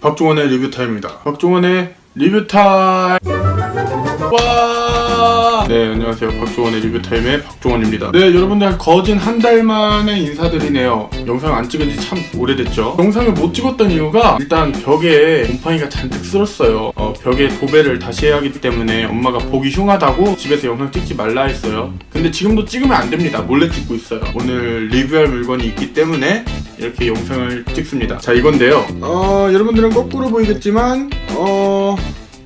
박종원의 리뷰 타임입니다. 박종원의 리뷰 타임. 와! 네, 안녕하세요. 박종원의 리뷰 타임의 박종원입니다. 네, 여러분들 거진 한 달 만에 인사드리네요. 영상 안 찍은 지 참 오래됐죠. 영상을 못 찍었던 이유가 일단 벽에 곰팡이가 잔뜩 쓸었어요. 어, 벽에 도배를 다시 해야 하기 때문에 엄마가 보기 흉하다고 집에서 영상 찍지 말라 했어요. 근데 지금도 찍으면 안 됩니다. 몰래 찍고 있어요. 오늘 리뷰할 물건이 있기 때문에 이렇게 영상을 찍습니다. 자, 이건데요. 어, 여러분들은 거꾸로 보이겠지만, 어,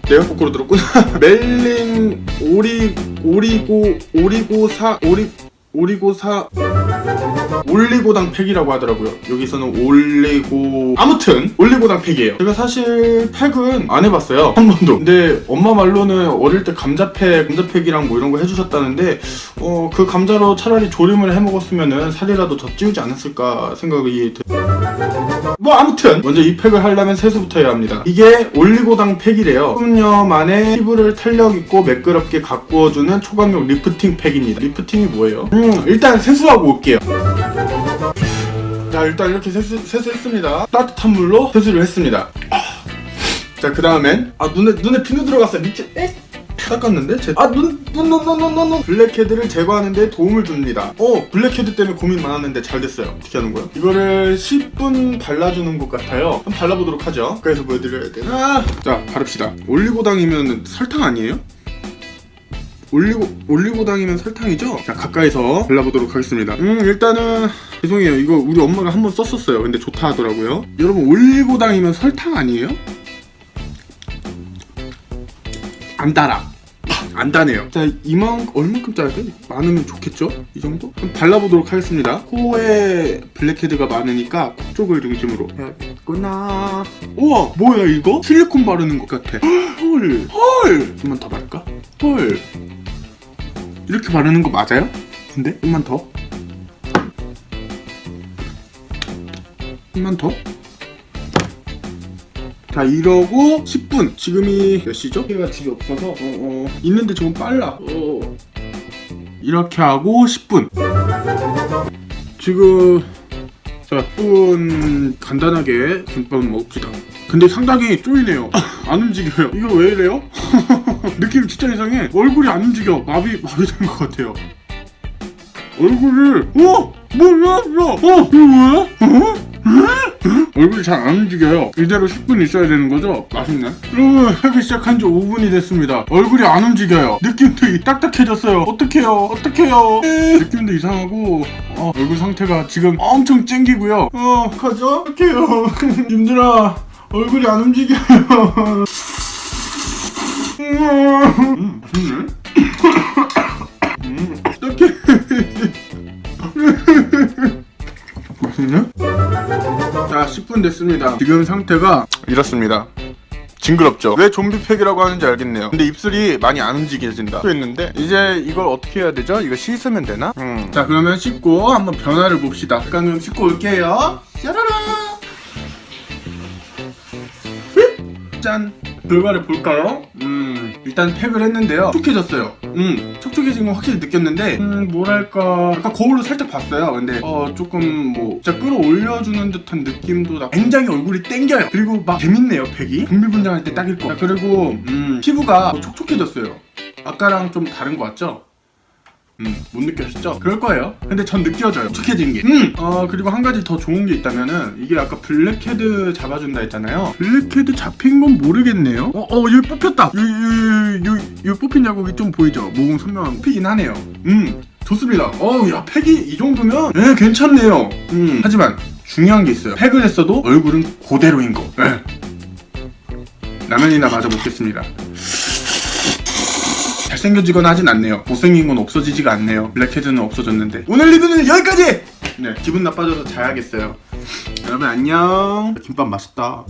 내가 거꾸로 들었구나. 멜린 오리 오리고 오리고사 오리 오리고사 올리고당 팩이라고 하더라고요. 여기서는 올리고 아무튼 올리고당 팩이에요. 제가 사실 팩은 안 해봤어요 한 번도. 근데 엄마 말로는 어릴 때 감자팩 감자팩이랑 뭐 이런 거 해주셨다는데 어 그 감자로 차라리 조림을 해 먹었으면은 살이라도 더 찌우지 않았을까 생각이 드. 뭐 아무튼 먼저 이 팩을 하려면 세수부터 해야 합니다. 이게 올리고당 팩이래요. 10년 만에 피부를 탄력 있고 매끄럽게 가꾸어주는 초강력 리프팅 팩입니다. 리프팅이 뭐예요? 음 일단 세수하고 올게요. 자 일단 이렇게 세수, 세수했습니다. 따뜻한 물로 세수를 했습니다. 자 그 다음엔 아 눈에 눈에 비누 들어갔어요. 미친. 에? 닦았는데? 제... 아, 눈, 눈, 눈, 눈, 눈, 눈, 눈. 블랙헤드를 제거하는 데 도움을 줍니다. 어, 블랙헤드 때문에 고민 많았는데 잘 됐어요. 어떻게 하는 거야? 이거를 10분 발라주는 것 같아요. 한번 발라보도록 하죠. 가까이서 보여드려야 되나? 자, 바릅시다. 올리고당이면 설탕 아니에요? 올리고 올리고당이면 설탕이죠? 자 가까이서 발라보도록 하겠습니다. 음 일단은 죄송해요. 이거 우리 엄마가 한 번 썼었어요. 근데 좋다 하더라고요. 여러분 올리고당이면 설탕 아니에요? 안 달아. 안 다네요. 자, 이만 얼마큼 짜야 돼? 많으면 좋겠죠? 이 정도? 그럼 발라보도록 하겠습니다. 코에 블랙헤드가 많으니까 코 쪽을 중심으로 해야겠구나. 우와, 뭐야 이거? 실리콘 바르는 것 같아. 헐, 헐. 좀만 더 바를까? 헐. 이렇게 바르는 거 맞아요? 근데 좀만 더. 좀만 더. 자 이러고 10분 지금이 몇 시죠? 해가 집에 없어서 어, 어. 있는데 조금 빨라 어. 이렇게 하고 10분 지금 자 10분 간단하게 김밥 먹읍시다 근데 상당히 쪼이네요 안 움직여요 이거 왜 이래요? 느낌 진짜 이상해 얼굴이 안 움직여 마비 마비된 것 같아요 얼굴을 어? 뭐야 이거 어? 이거 뭐야? 어? 얼굴이 잘 안 움직여요. 이대로 10분 있어야 되는 거죠? 맛있네. 여러분, 하기 시작한 지 5분이 됐습니다. 얼굴이 안 움직여요. 느낌도 이- 딱딱해졌어요. 어떡해요? 어떡해요? 에, 느낌도 이상하고, 어, 얼굴 상태가 지금 엄청 찡기고요. 어, 가죠? 어떡해요? 님들아, 얼굴이 안 움직여요. 자, 10분 됐습니다. 지금 상태가 이렇습니다. 징그럽죠? 왜 좀비 팩이라고 하는지 알겠네요. 근데 입술이 많이 안 움직여진다. 또 했는데 이제 이걸 어떻게 해야 되죠? 이거 씻으면 되나? 음. 자, 그러면 씻고 한번 변화를 봅시다. 잠깐 좀 씻고 올게요. 짜라라. 짠. 결과를 볼까요? 음, 일단 팩을 했는데요. 촉촉해졌어요. 음, 촉촉해진 건 확실히 느꼈는데, 음, 뭐랄까. 아까 거울로 살짝 봤어요. 근데, 어, 조금 뭐, 진짜 끌어올려주는 듯한 느낌도 나. 굉장히 얼굴이 땡겨요. 그리고 막 재밌네요, 팩이. 분비분장할 때 딱일 거. 자, 그리고, 음, 피부가 더 촉촉해졌어요. 아까랑 좀 다른 거 같죠? 음, 못 느껴졌죠? 그럴 거예요. 근데 전 느껴져요. 촉촉해진 게. 음! 어, 그리고 한 가지 더 좋은 게 있다면은, 이게 아까 블랙헤드 잡아준다 했잖아요. 블랙헤드 잡힌 건 모르겠네요. 어, 어, 여기 뽑혔다! 여기, 여기, 여기, 여기 뽑힌 자국이 좀 보이죠? 모공 선명한 뽑히긴 하네요. 음, 좋습니다. 어우, 야, 팩이 이 정도면, 예, 괜찮네요. 음, 하지만, 중요한 게 있어요. 팩을 했어도 얼굴은 그대로인 거. 예. 라면이나 마저 먹겠습니다. 잘생겨지거나 하진 않네요. 못생긴 건 없어지지가 않네요. 블랙헤드는 없어졌는데. 오늘 리뷰는 여기까지! 네, 기분 나빠져서 자야겠어요. 여러분 안녕. 김밥 맛있다.